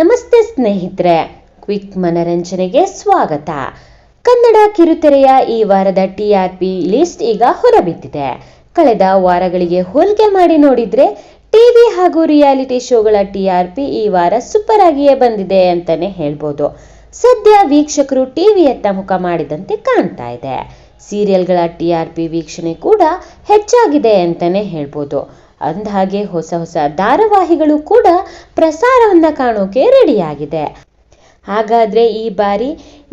ನಮಸ್ತೆ ಸ್ನೇಹಿತರೆ, ಕ್ವಿಕ್ ಮನರಂಜನೆಗೆ ಸ್ವಾಗತ. ಕನ್ನಡ ಕಿರುತೆರೆಯ ಈ ವಾರದ ಟಿ ಆರ್ ಪಿ ಲಿಸ್ಟ್ ಈಗ ಹೊರಬಿದ್ದಿದೆ. ಕಳೆದ ವಾರಗಳಿಗೆ ಹೋಲಿಕೆ ಮಾಡಿ ನೋಡಿದ್ರೆ ಟಿವಿ ಹಾಗೂ ರಿಯಾಲಿಟಿ ಶೋಗಳ ಟಿ ಆರ್ ಪಿ ಈ ವಾರ ಸೂಪರ್ ಆಗಿಯೇ ಬಂದಿದೆ ಅಂತಾನೆ ಹೇಳ್ಬೋದು. ಸದ್ಯ ವೀಕ್ಷಕರು ಟಿವಿಯತ್ತ ಮುಖ ಮಾಡಿದಂತೆ ಕಾಣ್ತಾ ಇದೆ. ಸೀರಿಯಲ್ಗಳ ಟಿ ಆರ್ ಪಿ ವೀಕ್ಷಣೆ ಕೂಡ ಹೆಚ್ಚಾಗಿದೆ ಅಂತಾನೆ ಹೇಳ್ಬೋದು. ಅಂದಹಾಗೆ ಹೊಸ ಹೊಸ ಧಾರಾವಾಹಿಗಳು ಕೂಡ ಪ್ರಸಾರವನ್ನ ಕಾಣೋಕೆ ರೆಡಿಯಾಗಿದೆ. ಹಾಗಾದ್ರೆ ಈ ಬಾರಿ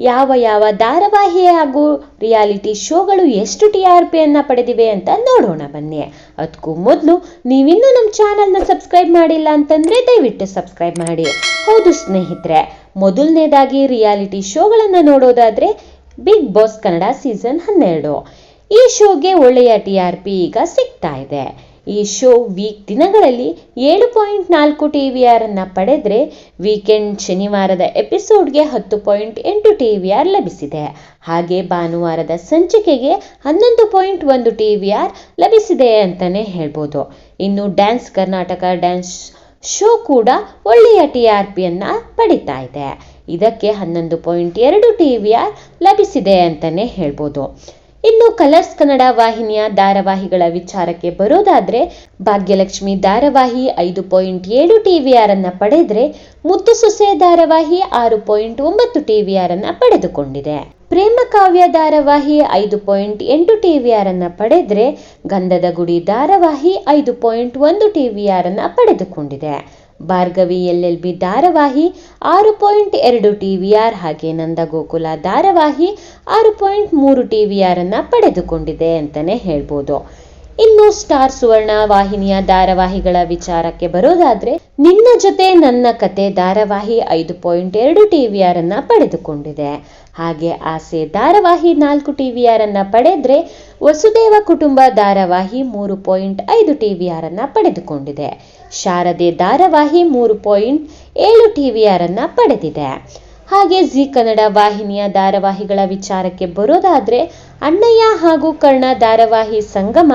ಯಾವ ಯಾವ ಧಾರಾವಾಹಿ ಹಾಗೂ ರಿಯಾಲಿಟಿ ಶೋಗಳು ಎಷ್ಟು ಟಿ ಆರ್ ಪಿಯನ್ನು ಪಡೆದಿವೆ ಅಂತ ನೋಡೋಣ ಬನ್ನಿ. ಅದಕ್ಕೂ ಮೊದಲು ನೀವಿನ್ನೂ ನಮ್ಮ ಚಾನಲ್ನ ಸಬ್ಸ್ಕ್ರೈಬ್ ಮಾಡಿಲ್ಲ ಅಂತಂದ್ರೆ ದಯವಿಟ್ಟು ಸಬ್ಸ್ಕ್ರೈಬ್ ಮಾಡಿ. ಹೌದು ಸ್ನೇಹಿತರೆ, ಮೊದಲನೇದಾಗಿ ರಿಯಾಲಿಟಿ ಶೋಗಳನ್ನು ನೋಡೋದಾದ್ರೆ ಬಿಗ್ ಬಾಸ್ ಕನ್ನಡ ಸೀಸನ್ ಹನ್ನೆರಡು. ಈ ಶೋಗೆ ಒಳ್ಳೆಯ ಟಿ ಆರ್ ಪಿ ಈಗ ಸಿಗ್ತಾ ಇದೆ. ಈ ಶೋ ವೀಕ್ ದಿನಗಳಲ್ಲಿ ಏಳು ಪಾಯಿಂಟ್ ನಾಲ್ಕು ಟಿ ವಿ ಆರನ್ನು ಪಡೆದ್ರೆ ವೀಕೆಂಡ್ ಶನಿವಾರದ ಎಪಿಸೋಡ್ಗೆ ಹತ್ತು ಪಾಯಿಂಟ್ ಎಂಟು ಟಿ ವಿ ಆರ್ ಲಭಿಸಿದೆ. ಹಾಗೆ ಭಾನುವಾರದ ಸಂಚಿಕೆಗೆ ಹನ್ನೊಂದು ಪಾಯಿಂಟ್ ಒಂದು ಟಿ ವಿ ಆರ್ ಲಭಿಸಿದೆ ಅಂತಾನೆ ಹೇಳ್ಬೋದು. ಇನ್ನು ಡ್ಯಾನ್ಸ್ ಕರ್ನಾಟಕ ಡ್ಯಾನ್ಸ್ ಶೋ ಕೂಡ ಒಳ್ಳೆಯ ಟಿ ಆರ್ ಪಿಯನ್ನು ಪಡಿತಾ ಇದೆ. ಇದಕ್ಕೆ ಹನ್ನೊಂದು ಪಾಯಿಂಟ್ ಎರಡು ಟಿ ವಿ ಆರ್ ಲಭಿಸಿದೆ ಅಂತಾನೆ ಹೇಳ್ಬೋದು. ಇನ್ನು ಕಲರ್ಸ್ ಕನ್ನಡ ವಾಹಿನಿಯ ಧಾರಾವಾಹಿಗಳ ವಿಚಾರಕ್ಕೆ ಬರೋದಾದ್ರೆ ಭಾಗ್ಯಲಕ್ಷ್ಮಿ ಧಾರಾವಾಹಿ ಐದು ಪಾಯಿಂಟ್ ಏಳು ಟಿ ವಿ ಆರ್ ಅನ್ನ ಪಡೆದ್ರೆ ಮುತ್ತು ಸೊಸೆ ಧಾರಾವಾಹಿ ಆರು ಪಾಯಿಂಟ್ ಒಂಬತ್ತು ಟಿವಿಆರ್ ಅನ್ನ ಪಡೆದುಕೊಂಡಿದೆ. ಪ್ರೇಮ ಕಾವ್ಯ ಧಾರಾವಾಹಿ ಐದು ಪಾಯಿಂಟ್ ಎಂಟು ಟಿ ವಿ ಆರ್ ಅನ್ನ ಪಡೆದ್ರೆ ಗಂಧದ ಗುಡಿ ಧಾರಾವಾಹಿ ಐದು ಪಾಯಿಂಟ್ ಒಂದು ಟಿವಿಆರ್ ಅನ್ನ ಪಡೆದುಕೊಂಡಿದೆ. ಭಾರ್ಗವಿ ಎಲ್ ಎಲ್ ಬಿ ಧಾರಾವಾಹಿ ಆರು ಪಾಯಿಂಟ್ ಎರಡು ಟಿ ಹಾಗೆ ನಂದಗೋಕುಲ ಧಾರಾವಾಹಿ ಆರು ಪಾಯಿಂಟ್ ಮೂರು ಟಿ ವಿ ಪಡೆದುಕೊಂಡಿದೆ ಅಂತಾನೆ ಹೇಳ್ಬೋದು. ಇನ್ನು ಸ್ಟಾರ್ ಸುವರ್ಣ ವಾಹಿನಿಯ ಧಾರಾವಾಹಿಗಳ ವಿಚಾರಕ್ಕೆ ಬರೋದಾದ್ರೆ, ನಿನ್ನ ಜೊತೆ ನನ್ನ ಕತೆ ಧಾರಾವಾಹಿ ಐದು ಪಾಯಿಂಟ್ ಎರಡು ಟಿ ವಿ ಆರ್ ಅನ್ನ ಪಡೆದುಕೊಂಡಿದೆ. ಹಾಗೆ ಆಸೆ ಧಾರಾವಾಹಿ ನಾಲ್ಕು ಟಿ ವಿ ಆರ್ ಅನ್ನ ಪಡೆದ್ರೆ, ವಸುದೇವ ಕುಟುಂಬ ಧಾರಾವಾಹಿ ಮೂರು ಪಾಯಿಂಟ್ ಐದು ಟಿ ವಿ ಆರ್ ಅನ್ನ ಪಡೆದುಕೊಂಡಿದೆ. ಶಾರದೆ ಧಾರಾವಾಹಿ ಮೂರು ಪಾಯಿಂಟ್ ಏಳು ಟಿ ವಿ ಆರ್ ಅನ್ನ ಪಡೆದಿದೆ. ಹಾಗೆ ಜಿ ಕನ್ನಡ ವಾಹಿನಿಯ ಧಾರಾವಾಹಿಗಳ ವಿಚಾರಕ್ಕೆ ಬರೋದಾದ್ರೆ, ಅಣ್ಣಯ್ಯ ಹಾಗೂ ಕರ್ಣ ಧಾರಾವಾಹಿ ಸಂಗಮ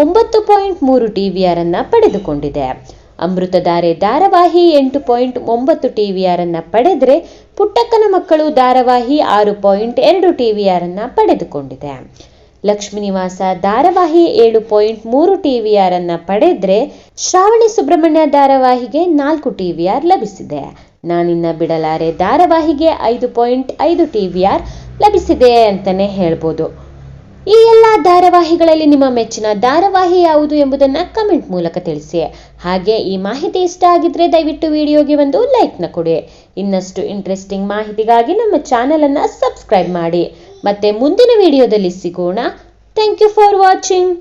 ಒಂಬತ್ತು ಪಾಯಿಂಟ್ ಮೂರು ಟಿ ವಿ ಆರ್ ಅನ್ನ ಪಡೆದುಕೊಂಡಿದೆ. ಅಮೃತಧಾರೆ ಧಾರಾವಾಹಿ ಎಂಟು ಪಾಯಿಂಟ್ ಒಂಬತ್ತು ಟಿ ವಿ ಆರ್ ಅನ್ನ ಪಡೆದ್ರೆ ಪುಟ್ಟಕ್ಕನ ಮಕ್ಕಳು ಧಾರಾವಾಹಿ ಆರು ಪಾಯಿಂಟ್ ಎರಡು ಟಿ ವಿ ಆರ್ ಅನ್ನ ಪಡೆದುಕೊಂಡಿದೆ. ಲಕ್ಷ್ಮೀ ನಿವಾಸ ಧಾರಾವಾಹಿ ಏಳು ಪಾಯಿಂಟ್ ಮೂರು ಟಿ ವಿ ಆರ್ ಅನ್ನ ಪಡೆದ್ರೆ ಶ್ರಾವಣಿ ಸುಬ್ರಹ್ಮಣ್ಯ ಧಾರಾವಾಹಿಗೆ ನಾಲ್ಕು ಟಿ ಆರ್ ಲಭಿಸಿದೆ. ನಾನಿನ್ನ ಬಿಡಲಾರೆ ಧಾರಾವಾಹಿಗೆ ಐದು ಪಾಯಿಂಟ್ ಐದು ಟಿ ಆರ್ ಲಭಿಸಿದೆ ಅಂತಾನೆ ಹೇಳ್ಬೋದು. ಈ ಧಾರಾವಾಹಿಗಳಲ್ಲಿ ನಿಮ್ಮ ಮೆಚ್ಚಿನ ಧಾರಾವಾಹಿ ಯಾವುದು ಎಂಬುದನ್ನ ಕಮೆಂಟ್ ಮೂಲಕ ತಿಳಿಸಿ. ಹಾಗೆ ಈ ಮಾಹಿತಿ ಇಷ್ಟ ಆಗಿದ್ರೆ ದಯವಿಟ್ಟು ವಿಡಿಯೋಗೆ ಒಂದು ಲೈಕ್ನ ಕೊಡಿ. ಇನ್ನಷ್ಟು ಇಂಟ್ರೆಸ್ಟಿಂಗ್ ಮಾಹಿತಿಗಾಗಿ ನಮ್ಮ ಚಾನೆಲ್ ಅನ್ನ ಸಬ್ಸ್ಕ್ರೈಬ್ ಮಾಡಿ. ಮತ್ತೆ ಮುಂದಿನ ವಿಡಿಯೋದಲ್ಲಿ ಸಿಗೋಣ. Thank you for watching